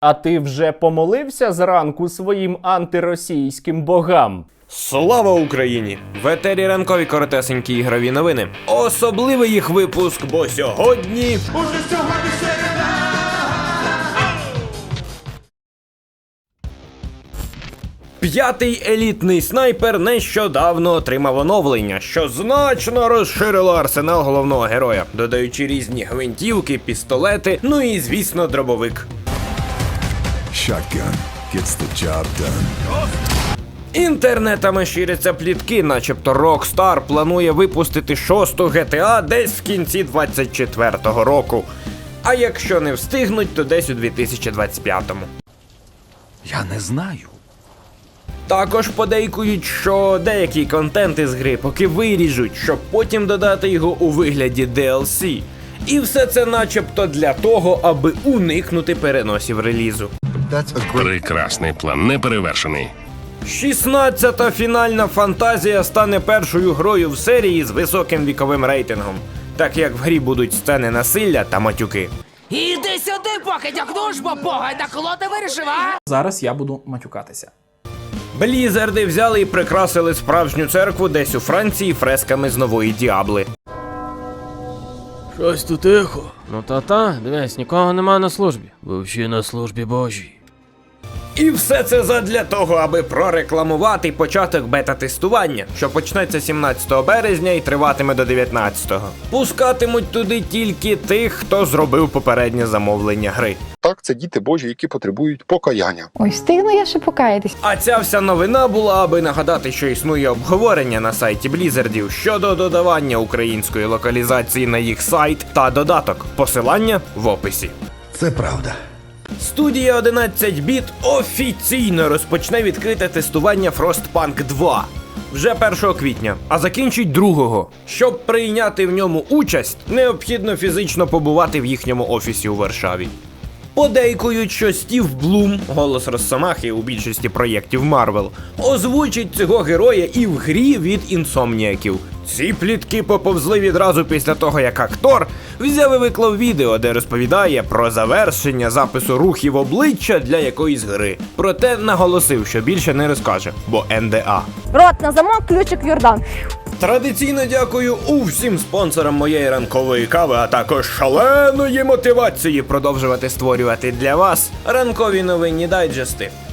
А ти вже помолився зранку своїм антиросійським богам? Слава Україні! В етері ранкові коротесенькі ігрові новини. Особливий їх випуск, бо сьогодні. П'ятий елітний снайпер нещодавно отримав оновлення, що значно розширило арсенал головного героя, додаючи різні гвинтівки, пістолети, ну і звісно, дробовик. Shotgun gets the job done. Інтернетами ширяться плітки, начебто Rockstar планує випустити шосту GTA десь в кінці 24-го року. А якщо не встигнуть, то десь у 2025-му. Я не знаю. Також подейкують, що деякі контенти з гри поки виріжуть, щоб потім додати його у вигляді DLC. І все це начебто для того, аби уникнути переносів релізу. Прекрасний план, неперевершений. 16-та фінальна фантазія стане першою грою в серії з високим віковим рейтингом, так як в грі будуть сцени насилля та матюки. Іди сюди, поки тягнуш, бо бога на коло ти вирішив, а? Зараз я буду матюкатися. Блізерди взяли і прикрасили справжню церкву десь у Франції фресками з нової діабли. Щось тут тихо. Ну та-та, дивись, нікого нема на службі. Ви всі на службі Божій. І все це задля того, аби прорекламувати початок бета-тестування, що почнеться 17 березня і триватиме до 19-го. Пускатимуть туди тільки тих, хто зробив попереднє замовлення гри. Так, це діти Божі, які потребують покаяння. Ой, встигну я ще покаятись. А ця вся новина була, аби нагадати, що існує обговорення на сайті Блізердів щодо додавання української локалізації на їх сайт та додаток. Посилання в описі. Це правда. Студія 11 біт офіційно розпочне відкрите тестування Frostpunk 2 вже 1 квітня, а закінчить 2. Щоб прийняти в ньому участь, необхідно фізично побувати в їхньому офісі у Варшаві. Подейкують, що Стів Блум, голос Росомахи у більшості проєктів Марвел, озвучить цього героя і в грі від інсомніяків. Ці плітки поповзли відразу після того, як актор взяв і виклав відео, де розповідає про завершення запису рухів обличчя для якоїсь гри. Проте наголосив, що більше не розкаже, бо НДА. Рот на замок, ключик в Йордан. Традиційно дякую усім спонсорам моєї ранкової кави, а також шаленої мотивації продовжувати створювати для вас ранкові новинні дайджести.